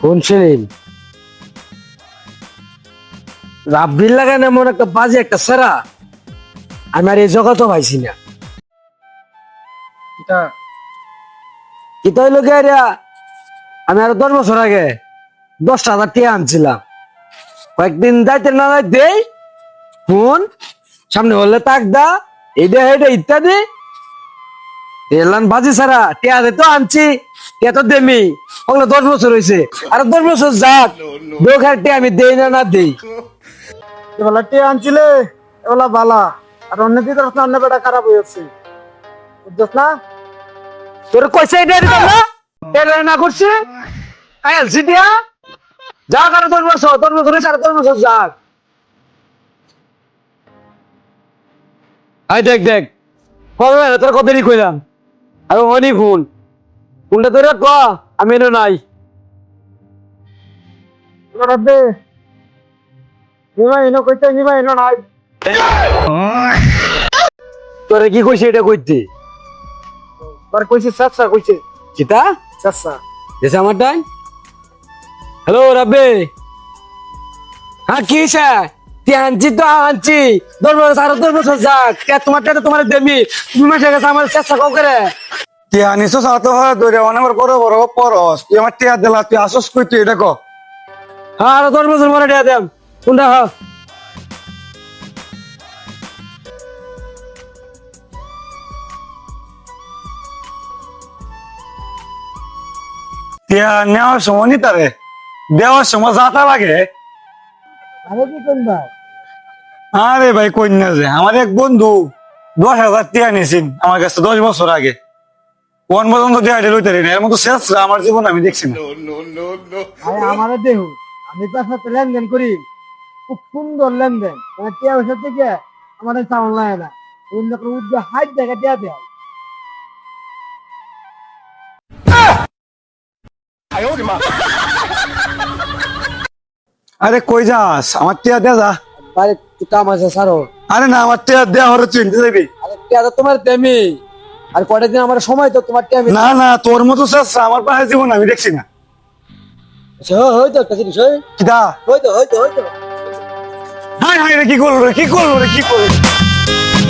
কোন সেলিম রাব্বিল লাগান এমন একটা বাজে একটা সেরা? আমি আর এই জগতও পাইছি না। এটা কি তাই লোকে আমি আরও দশ বছর আগে দশটা হাজার টাকা আনছিলাম। কয়েকদিন যাইতে না যাইতে ফোন সামনে বললে তাক দা এইটা এইটা ইত্যাদি। এলান বাজি সারা টিয়া দে তো আনছি টিয়া তো দেমি। ওগুলো দশ বছর হয়েছে আর দশ বছর যাক দোকার টিয়া আমি দেই না না দেই। এবেলা টে আনছিলে এবেলা বালা। আর অন্য দিকে না অন্য বেটা খারাপ হয়েছে বুঝছস না? তোর কইছে এটা দিতাম না? এটা না করছে? আয়াল সিটিয়া যা কারও দশ বছর দশ বছর হয়েছে আর দশ বছর যাক। আই দেখ দেখ। কবে তোর কত দেরি কইলাম? আর অনেক ফোন। ফোনটা তোর ক আমি এনে নাই। এবার দে নিমা ইনো কইতে নিমা ইনো নাই। তোরে কি কইছে এটা কইতে? আর কইছে সাচ্চা কইছে। চিতা? সাচ্চা দেশে আমার টাইম? হ্যালো রাব্বে। হ্যাঁ কি স্যার আনছি তো আনছি দশ বছর সাড়ে দশ বছর যাক তোমার টাকা তোমার দেবি তুমি মাসে গেছে আমার চেষ্টা কম করে। তুই আনিস সাথে হয় ধরে অনেক বড় বড় পরস তুই আমার টিয়া দিলা তুই আসস কই তুই এটা ক। আরও দশ বছর পরে টাকা দেম। কোনটা টিয়া নেওয়ার সময় নি তারে দেওয়ার সময় যাতা লাগে। আরে কি কোন ভাই আরে ভাই কই না যে আমার এক বন্ধু দশ হাজার টিয়া নিয়েছেন আমার কাছে দশ বছর আগে। কোন পর্যন্ত না এর মতো শেষ আমার জীবন আমি দেখছি না। আরে আমারে দেহ আমি তার সাথে লেনদেন করি। খুব সুন্দর লেনদেন। মানে টিয়া পয়সা থেকে আমাদের চাউল লাগে না। অন্য কোনো উদ্যোগ হাইট জায়গা টিয়া দেয়। আরে কই যাস? আমার টিয়া দেয়া যা। আরে কাম আছে সারো আরে না আমার টিয়া দেয়া হরে চিনতে যাবি? আরে টাকা তোমার আর কয়টা দিন আমার সময় তো তোমার না না তোর মতো শেষ আমার পাশে জীবন আমি দেখছি না। হয়তো একটা জিনিস কিটা হয়তো হয়তো হয়তো হাই হাই রে কি করল রে কি করল রে কি করল